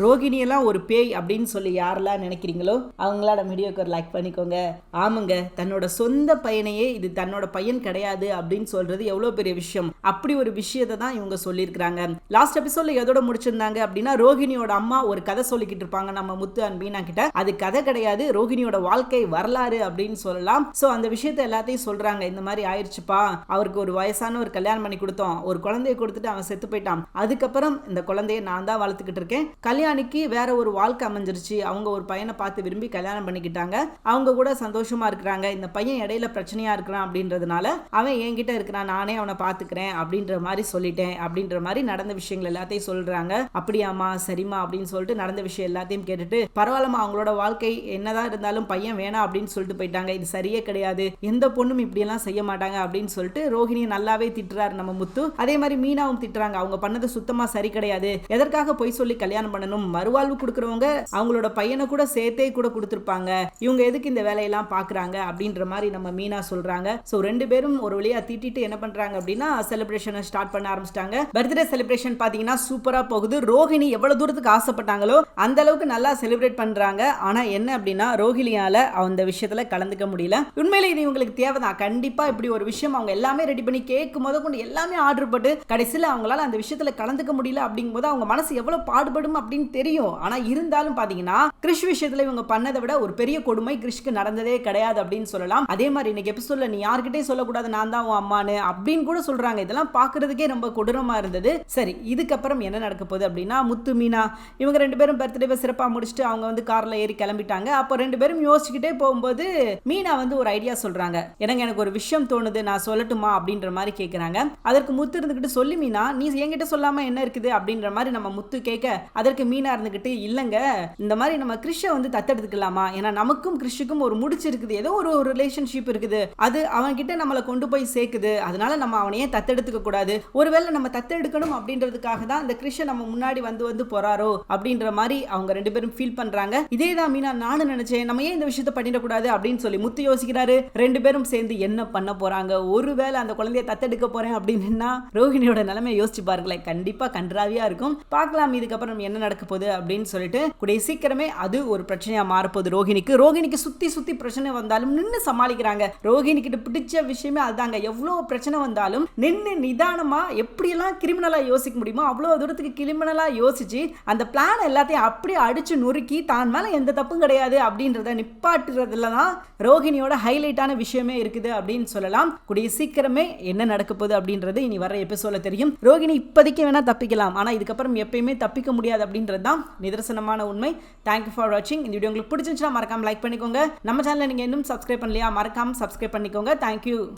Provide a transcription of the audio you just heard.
ரோகிணியெல்லாம் ஒரு பேய் அப்படின்னு சொல்லி யாரெல்லாம் நினைக்கிறீங்களோ அவங்களா நம்ம வீடியோக்கு ஒரு லைக் பண்ணிக்கோங்க. ஆமாங்க தன்னோட சொந்த பையனையே இது தன்னோட பையன் கிடையாது அப்படின்னு சொல்றது எவ்வளோ பெரிய விஷயம். அப்படி ஒரு விஷயத்தை தான் இவங்க சொல்லியிருக்கிறாங்க. லாஸ்ட் எபிசோட்ல எதோட முடிச்சிருந்தாங்க அப்படின்னா ரோகிணியோட அம்மா ஒரு கதை சொல்லிக்கிட்டு இருப்பாங்க. நம்ம முத்து அண்ட் மீனா கிட்ட அது கதை கிடையாது ரோகிணியோட வாழ்க்கை வரலாறு அப்படின்னு சொல்லலாம். ஸோ அந்த விஷயத்தை எல்லாத்தையும் சொல்றாங்க. இந்த மாதிரி ஆயிடுச்சுப்பா அவருக்கு ஒரு வயசான ஒரு கல்யாணம் பண்ணி கொடுத்தோம். ஒரு குழந்தைய கொடுத்துட்டு அவன் செத்து போயிட்டான். அதுக்கப்புறம் இந்த குழந்தைய நான் தான் வளர்த்துக்கிட்டு இருக்கேன். கல்யாணிக்கு வேற ஒரு வாழ்க்கை அமைஞ்சிருச்சு. அவங்க ஒரு பையனை பார்த்து விரும்பி கல்யாணம் பண்ணிக்கிட்டாங்க. அவங்க கூட சந்தோஷமா இருக்கிறாங்க. இந்த பையன் இடையில பிரச்சனையா இருக்கிறான் அப்படின்றதுனால அவன் என்கிட்ட இருக்கிறான். நானே அவனை பார்த்துக்கிறேன் அப்படின்ற மாதிரி சொல்லிட்டேன். அப்படின்ற மாதிரி நடந்த விஷயங்கள் எல்லாத்தையும் சொல்றாங்க. அப்படியாமா சரிமா அப்படின்னு சொல்லிட்டு நடந்த விஷயம் எல்லாத்தையும் கேட்டுட்டு பரவாயில்லமா அவங்களோட வாழ்க்கை என்னதான் இருந்தாலும் பையன் வேணாம் அப்படின்னு சொல்லிட்டு போயிட்டாங்க. இது சரியே கிடையாது. எந்த பொண்ணும் இப்படியெல்லாம் செய்ய மாட்டாங்க அப்படின்னு சொல்லிட்டு ரோஹிணியை நல்லாவே திட்டுறாரு நம்ம முத்து. அதே மாதிரி மீனாவும் திட்டுறாங்க. அவங்க பண்ணது சுத்தமா சரி கிடையாது. எதற்காக பொய் சொல்லி கல்யாணம் பண்ணணும்? மறுவாழ்வு கொடுக்குறவங்க அவங்களோட பையனை கூட சேர்த்தே கூட கொடுத்துருப்பாங்க. இவங்க எதுக்கு இந்த வேலையெல்லாம் பாக்குறாங்க அப்படின்ற மாதிரி நம்ம மீனா சொல்றாங்க. ஸோ ரெண்டு பேரும் ஒரு வழியா திட்டிட்டு என்ன பண்றாங்க அப்படின்னா செலிப்ரேஷனை ஸ்டார்ட் பண்ண ஆரம்பிச்சிட்டாங்க. பர்த்டே செலிப்ரேஷன் பாத்தீங்கன்னா சூப்பரா போகுது. ரோஹிணி எவ்வளவு தூரத்துக்கு ஆசைப்பட்டாங்களோ அந்த அளவுக்கு நல்லா செலிப்ரேட் பண்றாங்க. ஆனா என்ன அப்படின்னா ரோஹிணியால் அந்த விஷயத்துல கலந்துக்க முடியல. உண்மையில இது இவங்களுக்கு தேவைதான். கண்டிப்பா இப்படி ஒரு விஷயம் அவங்க எல்லாமே ரெடி பண்ணி கேட்கும் முத கொண்டு எல்லாமே ஆர்டர் போட்டு கடைசியில் அவங்களால அந்த விஷயத்துல கலந்துக்க முடியல அப்படிங்கும்போது அவங்க மனசு எவ்வளோ பாடுபடும் அப்படின்னு தெரியும். ஆனா இருந்தாலும் பாத்தீங்கன்னா கிறிஷ் விஷயத்துல இவங்க பண்ணதை விட ஒரு பெரிய கொடுமை கிறிஷ்க்கு நடந்ததே கிடையாது அப்படின்னு சொல்லலாம். அதே மாதிரி இன்னைக்கு எபிசோட்ல நீ யார்கிட்டே சொல்லக்கூடாது நான் தான் உன் அம்மானு அப்படின்னு கூட சொல்றாங்க. இதெல்லாம் பாக்குறதுக்கே ரொம்ப கொடூரமா இருந்தது. சரி இதுக்கப்புறம் என்ன நடக்க போகுது அப்படின்னா முத்து மீனா இவங்க ரெண்டு பேரும் பர்த்டே சிறப்பா முடிச்சுட்டு அவங்க வந்து கார்ல ஏறி கிளம்பிட்டாங்க. அப்போ ரெண்டு பேரும் யோசிச்சுக்கிட்டே போகும்போது மீனா வந்து ஒரு ஐடியா சொல்றாங்க. எனக்கு எனக்கு ஒரு விஷயம் தோணுது நான் சொல்லட்டுமா? அப்படின்ற மாதிரி கேட்குறாங்க அதற்கு முத்து இருந்துக்கிட்டு சொல்லி மீனா நீ என்கிட்ட சொல்லாம என்ன இருக்குது? அப்படின்ற மாதிரி நம்ம முத்து கேட்க அதற்கு மீனா இருந்துக்கிட்டு இல்லைங்க இந்த மாதிரி நம்ம கிறிஷை வந்து தத்தெடுத்துக்கலாமா? ஏன்னா நமக்கும் கிறிஷுக்கும் ஒரு முடிச்சு இருக்குது ஏதோ ஒரு ரிலேஷன்ஷிப் இருக்குது. அது அவன் கிட்ட நம்மளை கொண்டு போய் சேர்க்குது. அதனால நம்ம அவனையே தத்தெடுத்துக்க கூடாது. ஒருவேளை நம்ம தத்தெடுக்கணும் அப்படின்றதுக்காக தான் இந்த கிறிஷை நம்ம முன்னாடி வந்து வந்து போறாரோ? அப்படின்ற மாதிரி அவங்க ரெண்டு பேரும் ஃபீல் பண்றாங்க. இதே தான் மீனா நானும் நினைச்சேன். நம்ம ஏன் இந்த விஷயத்த பண்ணிடக்கூடாது? அப்படின்னு சொல்லி முத்து யோசிக்கிறாரு. ரெண்டு பேரும் சேர்ந்து என்ன பண்ண போறாங்க? ஒருவேளை அந்த குழந்தைய தத்தெடுக்க போறேன் அப்படின்னா ரோஹிணியோட நிலைமையை யோசிச்சு பாருங்களேன். கண்டிப்பா கன்றாவியா இருக்கும். பார்க்கலாம் இதுக்கப்புறம் என்ன நடக்க போகுது அப்படின்னு சொல்லிட்டு கூடிய சீக்கிரமே அது ஒரு பிரச்சனையா மாறப்போகுது. ரோஹிணிக்கு. ரோஹிணிக்கு சுத்தி சுத்தி பிரச்சனை வந்தாலும் நின்று சமாளிக்கிறாங்க. ரோஹிணி கிட்ட பிடிச்ச விஷயமே அதுதாங்க. எவ்வளோ பிரச்சனை வந்தாலும் நின்று நிதானமா எப்படியெல்லாம் கிரிமினலா யோசிக்க முடியுமோ அவ்வளோ தூரத்துக்கு கிரிமினலா யோசிச்சு அந்த பிளான் எல்லாத்தையும் அப்படியே அடிச்சு நொறுக்கி தான் மேலே எந்த தப்பும் கிடையாது அப்படின்றத நிப்பாட்டுறதுல தான் ரோஹிணியோட ஹைலைட்டான விஷயமே இருக்குது அப்படின்னு சொல்லலாம். கூடிய சீக்கிரமே என்ன நடக்க போகுது அப்படின்றது இனி வர எபிசோட தெரியும். ரோகிணி இப்போதைக்கு வேணா தப்பிக்கலாம். ஆனால் இதுக்கப்புறம் எப்பயுமே தப்பிக்க முடியாது அப்படின்ற அப்படின்றது தான் நிதர்சனமான உண்மை. தேங்க்யூ ஃபார் வாட்சிங் இந்த வீடியோ உங்களுக்கு பிடிச்சிருந்துச்சுன்னா மறக்காம லைக் பண்ணிக்கோங்க. நம்ம சேனலை நீங்கள் இன்னும் சப்ஸ்கிரைப் பண்ணலையா மறக்காம சப்ஸ்கிரைப் பண்ணிக்கோங்க. தேங்க்யூ